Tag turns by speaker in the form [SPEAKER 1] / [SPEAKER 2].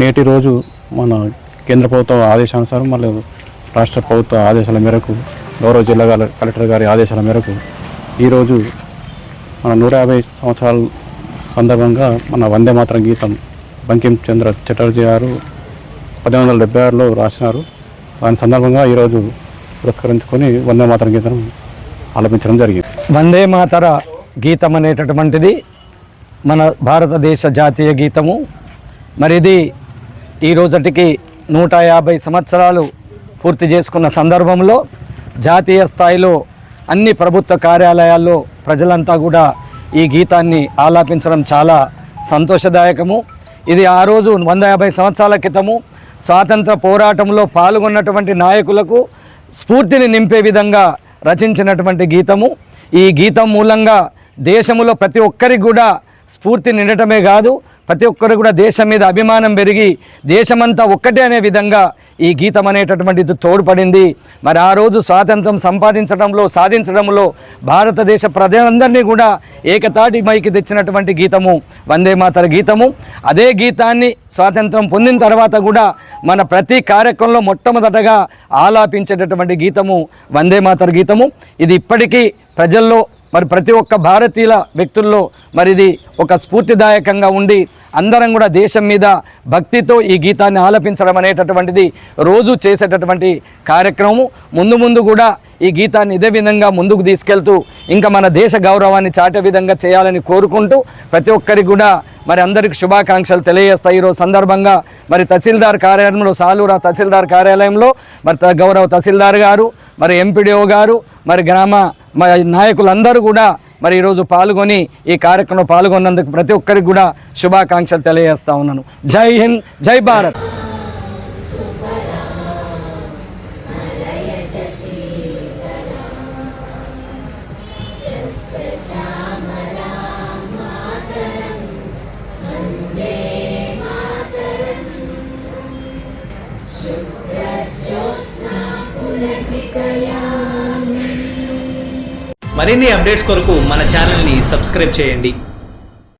[SPEAKER 1] నేటి రోజు మన కేంద్ర ప్రభుత్వ ఆదేశానుసారం మళ్ళీ రాష్ట్ర ప్రభుత్వ ఆదేశాల మేరకు గౌరవ జిల్లా కలెక్టర్ గారి ఆదేశాల మేరకు ఈరోజు మన నూట యాభై సంవత్సరాల సందర్భంగా మన వందే మాతరం గీతం బంకిం చంద్ర చటర్జీ గారు పద్దెనిమిది వందల డెబ్బై ఆరులో రాసినారు. దాని సందర్భంగా ఈరోజు పురస్కరించుకొని వందే మాతరం గీతం ఆలపించడం జరిగింది.
[SPEAKER 2] వందే మాతర గీతం అనేటటువంటిది మన భారతదేశ జాతీయ గీతము. మరి ఇది ఈ రోజటికి నూట యాభై సంవత్సరాలు పూర్తి చేసుకున్న సందర్భంలో జాతీయ స్థాయిలో అన్ని ప్రభుత్వ కార్యాలయాల్లో ప్రజలంతా కూడా ఈ గీతాన్ని ఆలాపించడం చాలా సంతోషదాయకము. ఇది ఆ రోజు వంద యాభై సంవత్సరాల క్రితము స్వాతంత్ర పోరాటంలో పాల్గొన్నటువంటి నాయకులకు స్ఫూర్తిని నింపే విధంగా రచించినటువంటి గీతము. ఈ గీతం మూలంగా దేశంలో ప్రతి ఒక్కరికి కూడా స్ఫూర్తి నిండటమే కాదు ప్రతి ఒక్కరు కూడా దేశం మీద అభిమానం పెరిగి దేశమంతా ఒక్కటే అనే విధంగా ఈ గీతం అనేటటువంటిది తోడ్పడింది. మరి ఆ రోజు స్వాతంత్రం సంపాదించడంలో సాధించడంలో భారతదేశ ప్రజలందరినీ కూడా ఏకతాటి మైకి తెచ్చినటువంటి గీతము వందే మాతర గీతము. అదే గీతాన్ని స్వాతంత్రం పొందిన తర్వాత కూడా మన ప్రతి కార్యక్రమంలో మొట్టమొదటగా ఆలాపించేటటువంటి గీతము వందే మాతర గీతము. ఇది ఇప్పటికీ ప్రజల్లో మరి ప్రతి ఒక్క భారతీయుల వ్యక్తుల్లో మరి ఇది ఒక స్ఫూర్తిదాయకంగా ఉండి అందరం కూడా దేశం మీద భక్తితో ఈ గీతాన్ని ఆలపించడం అనేటటువంటిది రోజు చేసేటటువంటి కార్యక్రమం ముందు ముందు కూడా ఈ గీతాన్ని ఇదే విధంగా ముందుకు తీసుకెళ్తూ ఇంకా మన దేశ గౌరవాన్ని చాటే విధంగా చేయాలని కోరుకుంటూ ప్రతి ఒక్కరికి కూడా మరి అందరికి శుభాకాంక్షలు తెలియజేస్తాయి ఈరోజు సందర్భంగా మరి తహసీల్దార్ కార్యాలయంలో సాలూరా తహసీల్దార్ కార్యాలయంలో మరి త- గౌరవ తహసీల్దార్ గారు మరి ఎంపీడీఓ గారు మరి గ్రామ మరి నాయకులందరూ కూడా మరి ఈరోజు పాల్గొని ఈ కార్యక్రమంలో పాల్గొన్నందుకు ప్రతి ఒక్కరికి కూడా శుభాకాంక్షలు తెలియజేస్తా ఉన్నాను జై హింద్ జై భారత్
[SPEAKER 3] మరిన్ని అప్డేట్స్ కొరకు మన ఛానల్ని సబ్స్క్రైబ్ చేయండి.